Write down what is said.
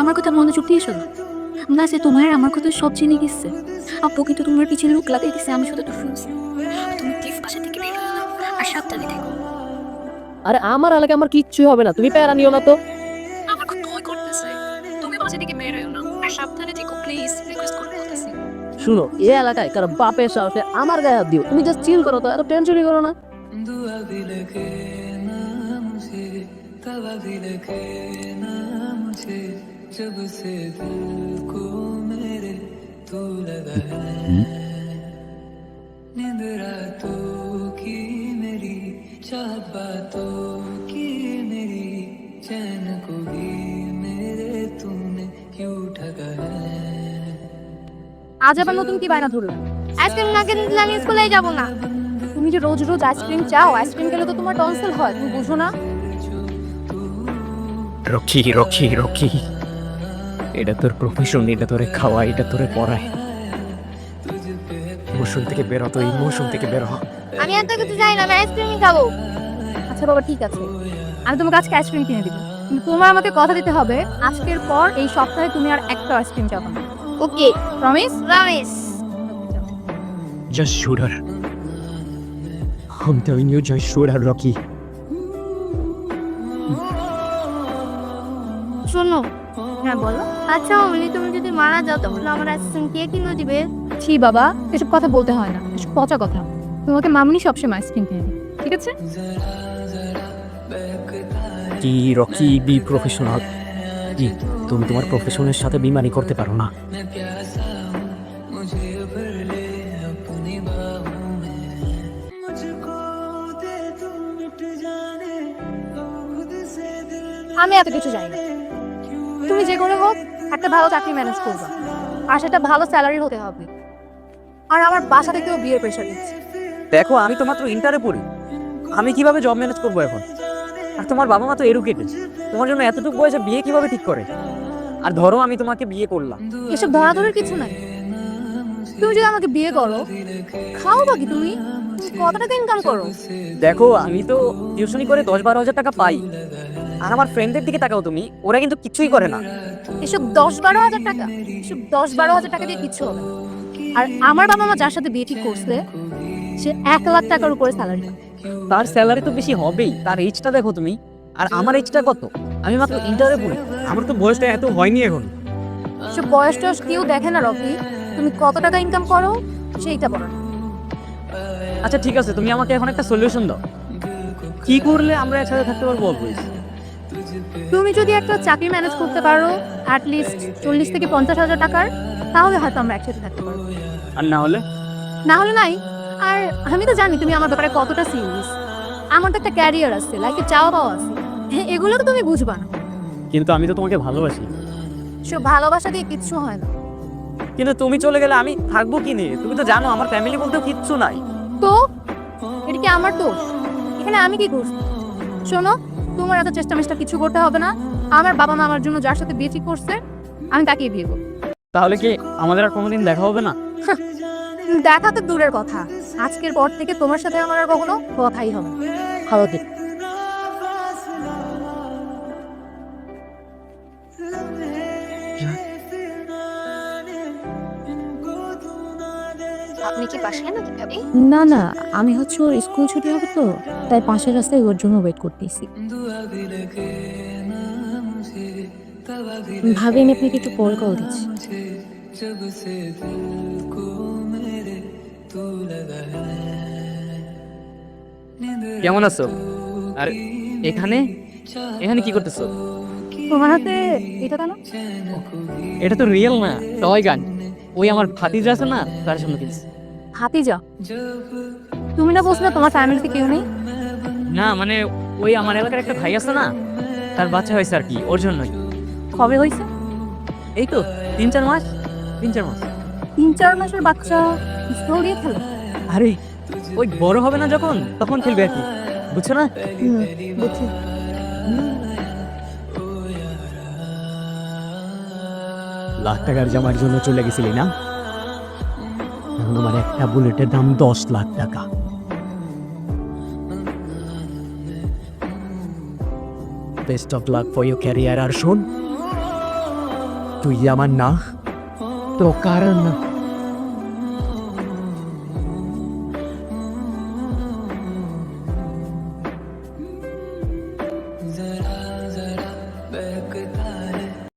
আমার কথা মনে চুপ দিয়ে শোনো না সে তোমার আমার কথা সব জেনে গেছে। আপু কিন্তু তোমার পিছনে লোক লাগিয়ে দিছে আমি শুধু তো শুনছি। তুমি প্লিজ বাসা থেকে বের হও আর সাবধানে থেকো। আরে আমার এলাকা আমার কিচ্ছু হবে না তুমি প্যারা নিও না তো। আমার খুব ভয় করতেছে। তুমি বাসা থেকে বের হও না আর সাবধানে থেকো প্লিজ রিকোয়েস্ট করতে বলতেছি। শুনো এই এলাকায় কারও বাপে সাহসে আমার গায়ে হাত দিও। তুমি জাস্ট চিল করো তো আর টেনশনই করো না। দুয়া দিলে কে নাম সে তাওয়া দিলে কে নাম जब से दिल को मेरे तू लगा है नींद रातों की मेरी चाहत बातों की मेरी चैन को भी मेरे तुमने क्यों ठगा है আজ আবার নতুন কি বায়না ধরলো আইসক্রিম না কিনে দিলে আমি স্কুলে যাব না তুমি যে রোজ রোজ আইসক্রিম চাও আইসক্রিম খেলে তো তোমার টনসিল হয় তুমি বুঝো না রকি রকি রকি এটা তোর প্রফেশন এটা তোরে খাওয়া এটা তোরে পড়ায়। মৌসুম থেকে বেরো তো এই মৌসুম থেকে বেরো আমি এত কিছু চাই না আমি আইসক্রিমই খাব। আচ্ছা বাবা ঠিক আছে। আমি তোমাকে আজকে আইসক্রিম কিনে দিব। কিন্তু তোমার আমাকে কথা দিতে হবে আজকের পর এই সপ্তাহে তুমি আর একটা আইসক্রিম চাও না। Okay. Promise promise Just shoot her. I'm telling you, just shoot her, Rocky. শোনো হ্যাঁ বলো। আচ্ছা অমনি তুমি যদি মারা যাও তাহলে আমার অ্যাসিস্ট্যান্ট কে কিনে দিবে ছি বাবা এসব কথা বলতে হয় না। এসব পচা কথা। তোমাকে মামনি সবসময় আইসক্রিম কিনে দিই ঠিক আছে? কি রকি বি প্রফেশনাল কি তুমি তোমার প্রফেশনের সাথে বিমানি করতে পারো না। আমি এত কিছু জানি না। তুমি যে করে হোক একটা ভালো চাকরি ম্যানেজ করবা। আর সেটা ভালো স্যালারি হতে হবে। আর আমার বাসা থেকেও বিয়ের প্রেশার দিচ্ছে দেখো আমি তো মাত্র ইন্টারে পড়ি। আমি কীভাবে জব ম্যানেজ করব এখন? আর তোমার বাবা মা তো এডুকেটেড তোমার জন্য এতটুকু বয়সে বিয়ে কীভাবে ঠিক করে? আর ধরো আমি তোমাকে বিয়ে করলাম। এসব ধরাধরের কিছু নাই। তুমি যদি আমাকে বিয়ে করো খাও বাকি তুমি? কত টাকা ইনকাম করো? দেখো আমি তো টিউশনি করে দশ বারো হাজার টাকা পাই। আর আমার ফ্রেন্ডদের দিকে তাকাও তুমি ওরা কিন্তু কিছুই করে না। এসব দশ বারো হাজার টাকা এসব দশ বারো হাজার টাকা দিয়ে কিছু হবে আর আমার বাবা মা যার সাথে বিয়ে ঠিক করছে সে এক লাখ টাকার উপরে স্যালারি তার স্যালারি তো বেশি হবেই তার এইজটা দেখো তুমি। আর আমার এইজটা কত? আমি মাত্র ইন্টারে পড়ি। আমার তো বয়সটা এত হয়নি এখন। সব বয়স টয়স কেউ দেখে না রকি। তুমি কত টাকা ইনকাম করো সেইটা বলো। আচ্ছা ঠিক আছে তুমি আমাকে এখন একটা সলিউশন দাও। কি করলে আমরা একসাথে থাকতে পারব অল্প তুমি যদি একটা চাকরি ম্যানেজ করতে পারো অ্যাট লিস্ট চল্লিশ থেকে পঞ্চাশ হাজার টাকার তাহলে হয়তো আমরা একসাথে থাকতে পারব। আর না হলে? না হলে নাই। আর আমি তো জানি তুমি আমার ব্যাপারে কতটা সিরিয়াস আমার তো একটা ক্যারিয়ার আছে লাইফে চাওয়া পাওয়া আছে। হ্যাঁ এগুলো তো তুমি বুঝবা না। কিন্তু আমি তো তোমাকে ভালোবাসি। সব ভালোবাসা দিয়ে কিচ্ছু হয় না। কিন্তু তুমি চলে গেলে আমি থাকব কি নিয়ে? তুমি তো জানো আমার ফ্যামিলি বলতেও কিচ্ছু নাই। তো? এটা কি আমার দোষ? এখানে আমি কি করছি শোনো তোমার এত চেষ্টা মেষ্টা কিছু করতে হবে না। আমার বাবা মা আমার জন্য যার সাথে বিয়ে ঠিক করছে আমি তাকেই বিয়ে করব। তাহলে কি আমাদের আর কোনোদিন দেখা হবে না? দেখা তো দূরের কথা। আজকের পর থেকে তোমার সাথে আমার আর কখনো কথাই হবে না। ভালো আপনি কি বাসায় নাকি ভাবি? না না আমি হচ্ছে ওর স্কুল ছুটি হবে তো তাই পাশের রাস্তায় ওর জন্য ওয়েট করতেছি। ভাবি আমি আপনাকে একটু পর কল দিচ্ছি। কেমন আছো? আর এখানে? এখানে কি করতেছো? তোমার হাতে এটা কেন? এটা তো রিয়েল না টয় গান ওই আমার ভাতিজা আছে না তার সামনে কিনছি। হাতি যা তুমি না বলছিলে তোমার ফ্যামিলিতে কেউ নেই? না মানে ওই আমার এলাকার একটা ভাই আছে না তার বাচ্চা হয়েছে আর কি ওর জন্যই। কবে হয়েছে? এই তো তিন চার মাস তিন চার মাস। তিন চার মাসের বাচ্চা স্কুল দিয়ে খেলো? আরে ওই বড় হবে না যখন তখন খেলবে আর কি বুঝছ না? বুঝছি। লাখ টাকার জামার জন্য চলে গেছিলি না? আমার একটা বুলেটের দাম দশ লাখ টাকা। Best of luck for your career আর শোন তুই আমার না তো কারণ না।